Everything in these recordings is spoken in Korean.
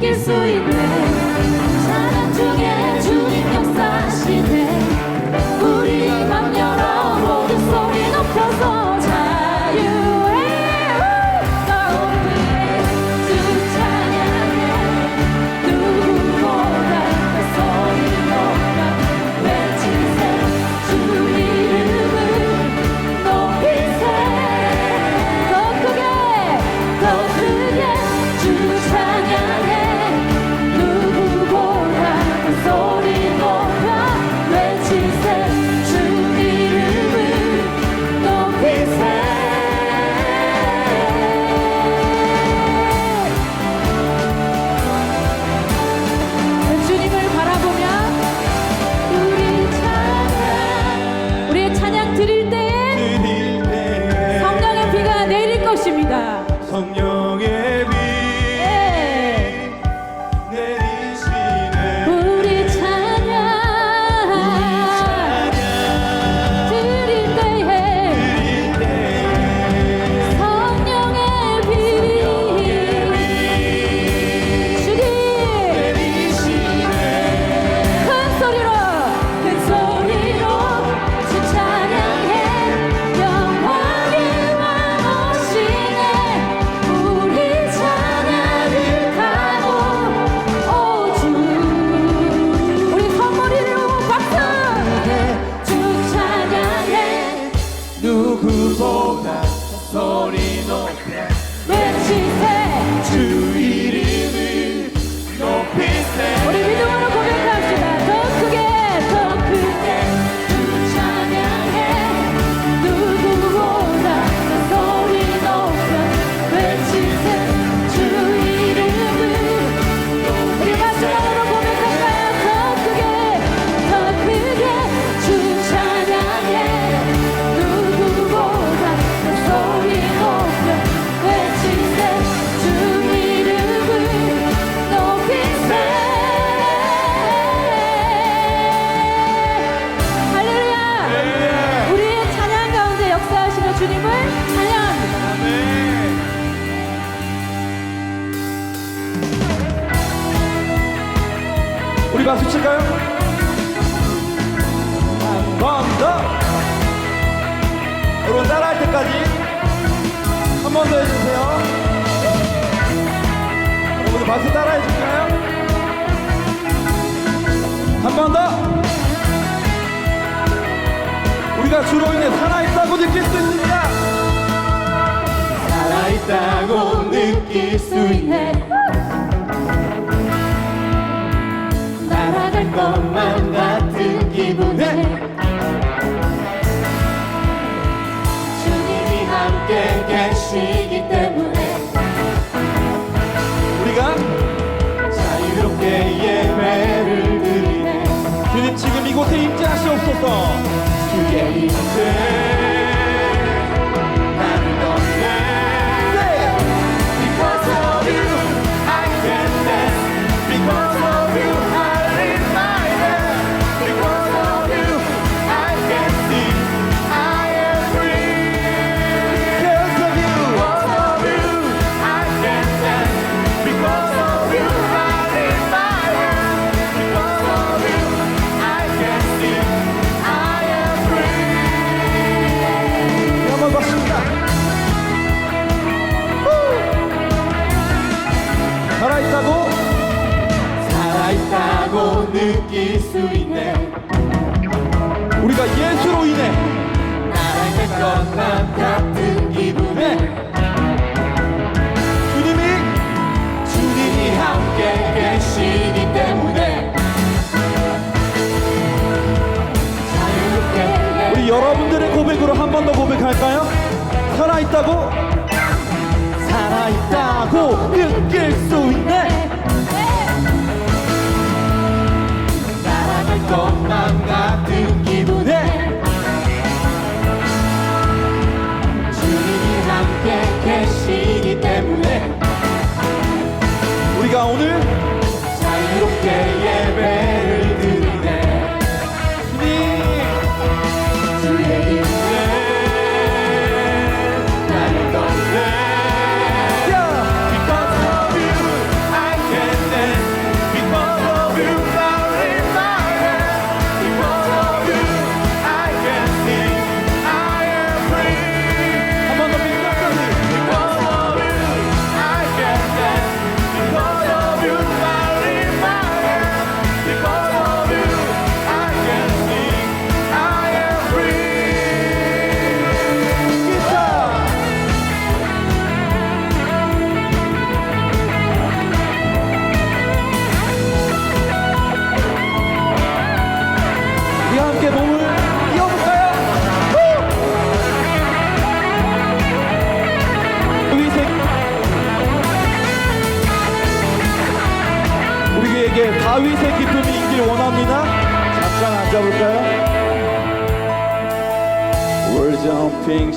느낄 수 있는 사랑 중에 주 박수 따라해 주실까요? 한 번 더! 우리가 주로 인해 살아있다고 느낄 수 있습니다! 살아있다고 느낄 수 있네 날아갈 것만 같은 기분에 주님이 함께 계시 예배를 드리네. 주님 지금 이곳에 임재하시옵소서. 주의 임재 우리가 예수로 인해. 나랑 것만 같은 기분에 네. 주님이 주님이 함께 계시기 때문에 자유롭게 우리 여러분들의 고백으로 한 번 더 고백할까요? 살아있다고? 살아있다고 느낄 수 있네. 것만 같은 계시기 때문에 우리가 오늘 자유롭게 예배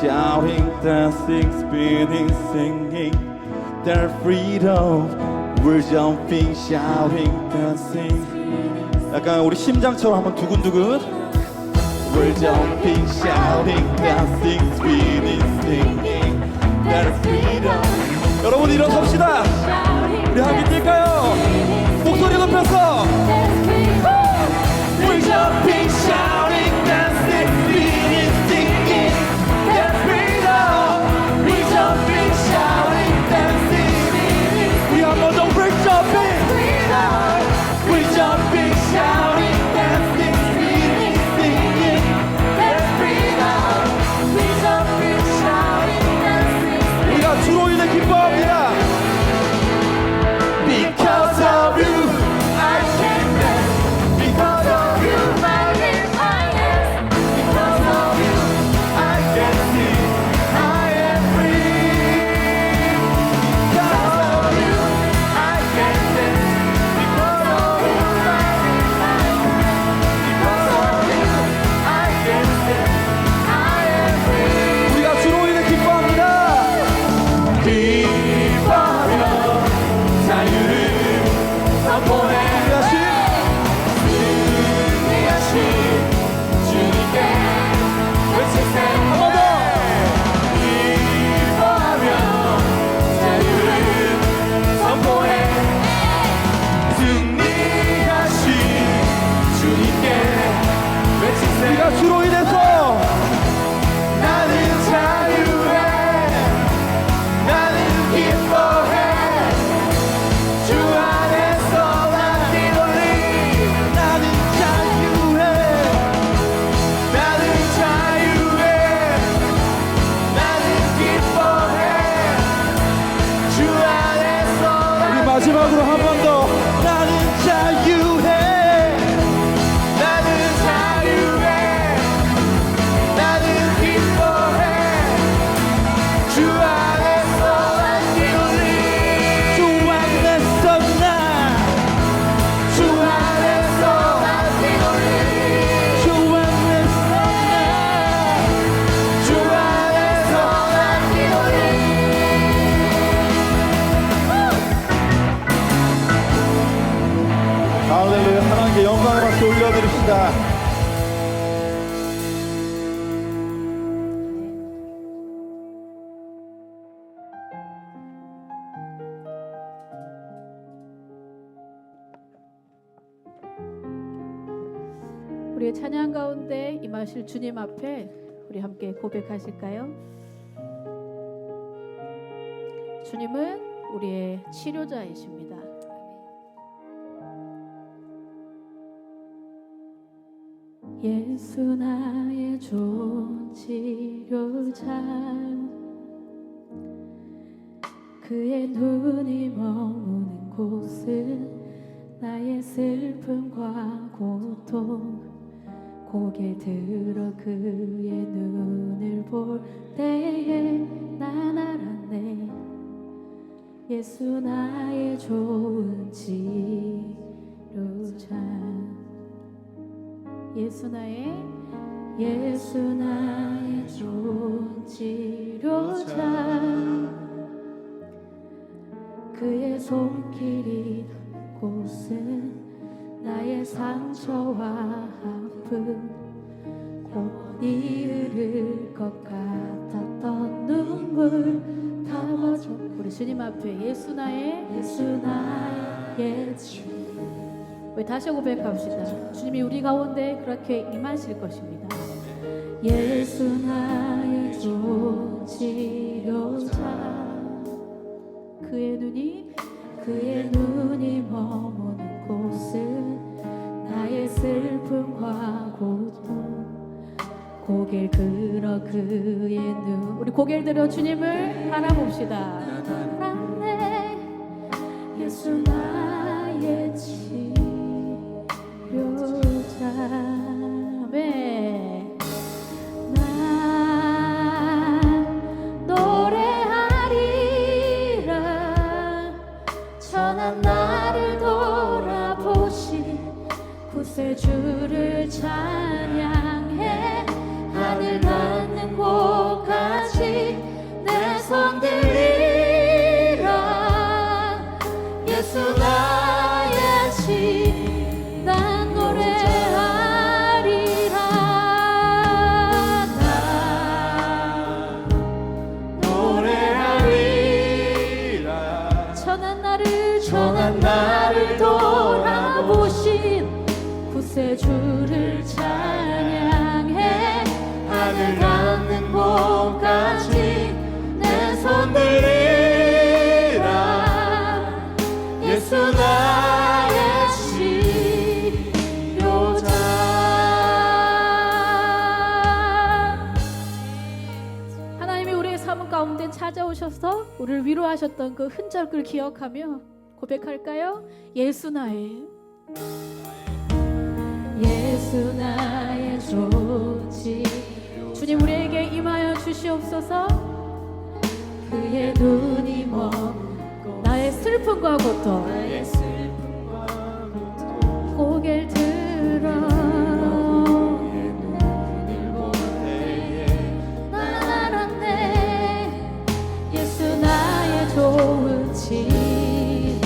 shouting, dancing, spinning, singing their freedom. We're jumping, shouting, dancing. 약간 우리 심장처럼 한번 두근두근. We're jumping, shouting, dancing, spinning, singing their freedom. 여러분 일어섭시다. 우리 함께 뛸까요? 목소리 높여. 우리의 찬양 가운데 임하실 주님 앞에 우리 함께 고백하실까요? 주님은 우리의 치료자이십니다. 예수 나의 존치료자 그의 눈이 머무는 곳은 나의 슬픔과 고통 고개 들어 그의 눈을 볼 때에 난 알았네. 예수 나의 좋은 치료자 예수 나의 예수 나의 좋은 치료자 그의 손길이 곳은 나의 상처와 아픔 곧이 흐를 것 같았던 눈물 담아줘. 우리 주님 앞에 예수 나의 예수 나의 주 우리 다시 고백합시다. 주님이 우리 가운데 그렇게 임하실 것입니다. 예수 나의 좋 고개를 들어 주님을 바라봅시다 찾아오셔서 우리를 위로하셨던 그 흔적을 기억하며 고백할까요? 예수 나의 예수 나의 좋지 주님 우리에게 임하여 주시옵소서. 그의 눈이 머고 나의 슬픔과 고통. 나의 슬픔과 고통. 고개를 들어 좋은 치료자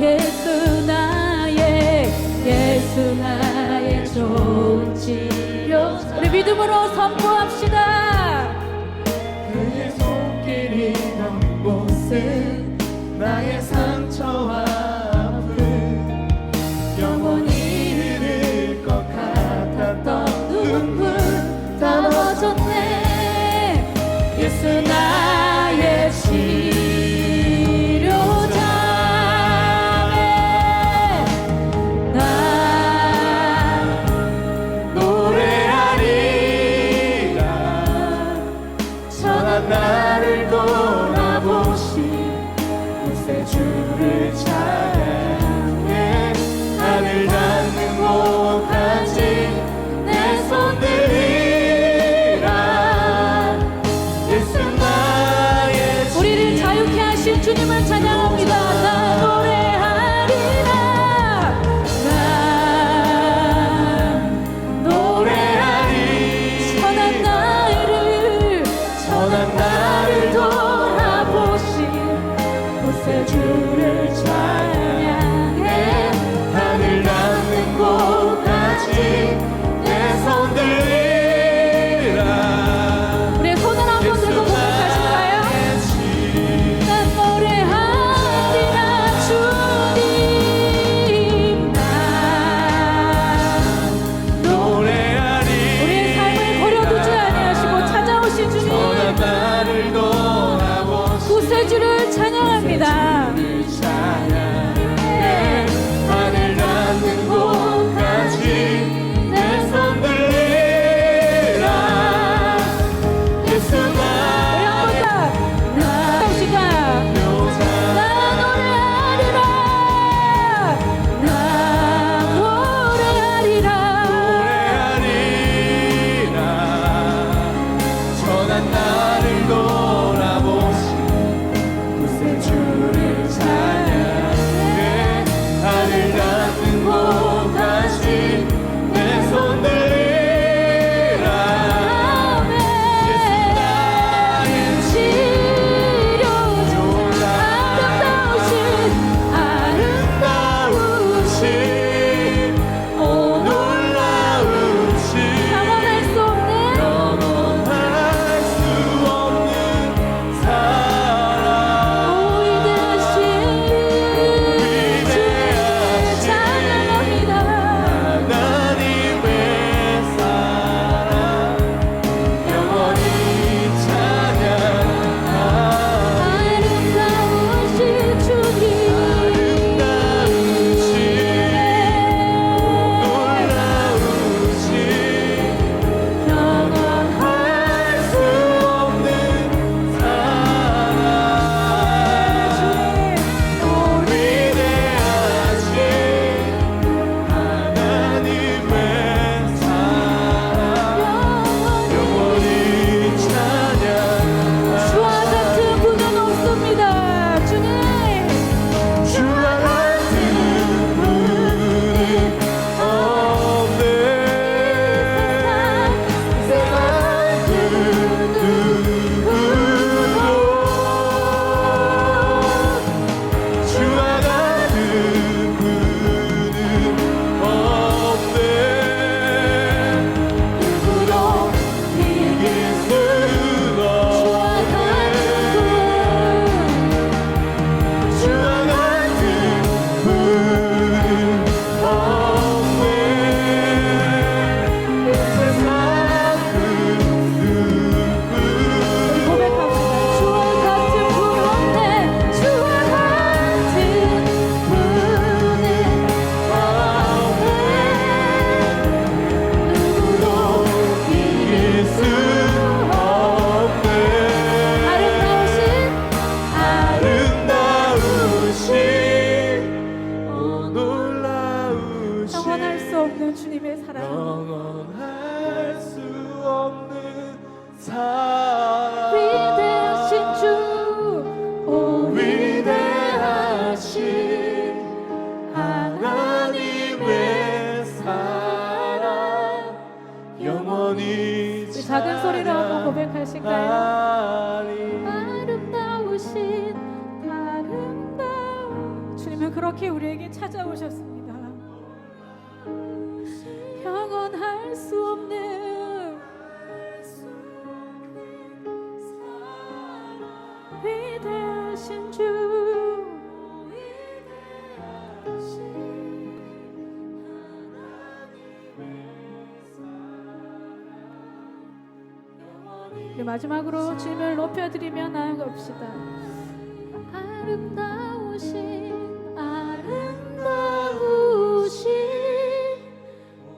예수 나의 예수 나의 좋은 치료 우리 믿음으로 선포 아름다우신 아름다운 주님은 그렇게 우리에게 찾아오셨습니다. 평온할 수 없는 우리 마지막으로 주님을 높여드리며 나아갑시다. 아름다우신 아름다우신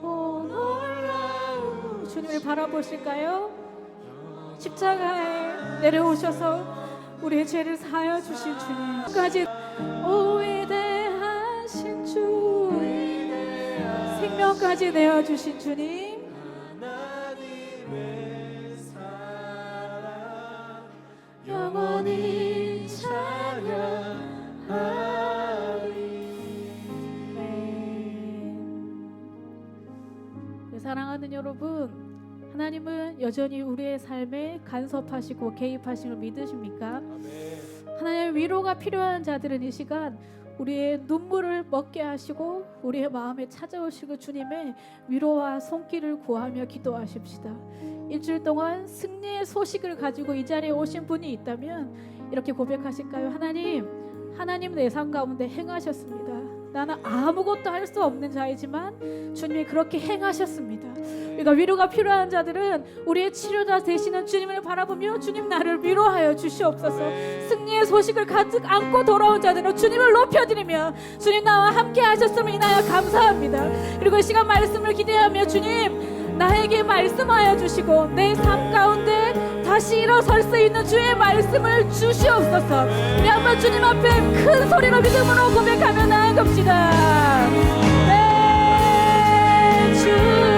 오 놀라운 주님을 바라보실까요? 십자가에 내려오셔서 우리의 죄를 사하여 주신 주님까지 오 위대하신 주 생명까지 내어 주신 주님 사랑하는 여러분, 하나님은 여전히 우리의 삶에 간섭하시고 개입하시는 걸 믿으십니까? 하나님의 위로가 필요한 자들은 이 시간 우리의 눈물을 먹게 하시고 우리의 마음에 찾아오시고 주님의 위로와 손길을 구하며 기도하십시다. 일주일 동안 승리의 소식을 가지고 이 자리에 오신 분이 있다면 이렇게 고백하실까요? 하나님, 하나님 내 삶 가운데 행하셨습니다. 나는 아무것도 할 수 없는 자이지만 주님이 그렇게 행하셨습니다. 그러니까 위로가 필요한 자들은 우리의 치료자 되시는 주님을 바라보며 주님 나를 위로하여 주시옵소서. 승리의 소식을 가득 안고 돌아온 자들은 주님을 높여드리며 주님 나와 함께 하셨음을 인하여 감사합니다. 그리고 이 시간 말씀을 기대하며 주님 나에게 말씀하여 주시고 내 삶 가운데 다시 일어설 수 있는 주의 말씀을 주시옵소서. 우리 한번 주님 앞에 큰 소리로 믿음으로 고백하며 나아갑시다. 네, 주.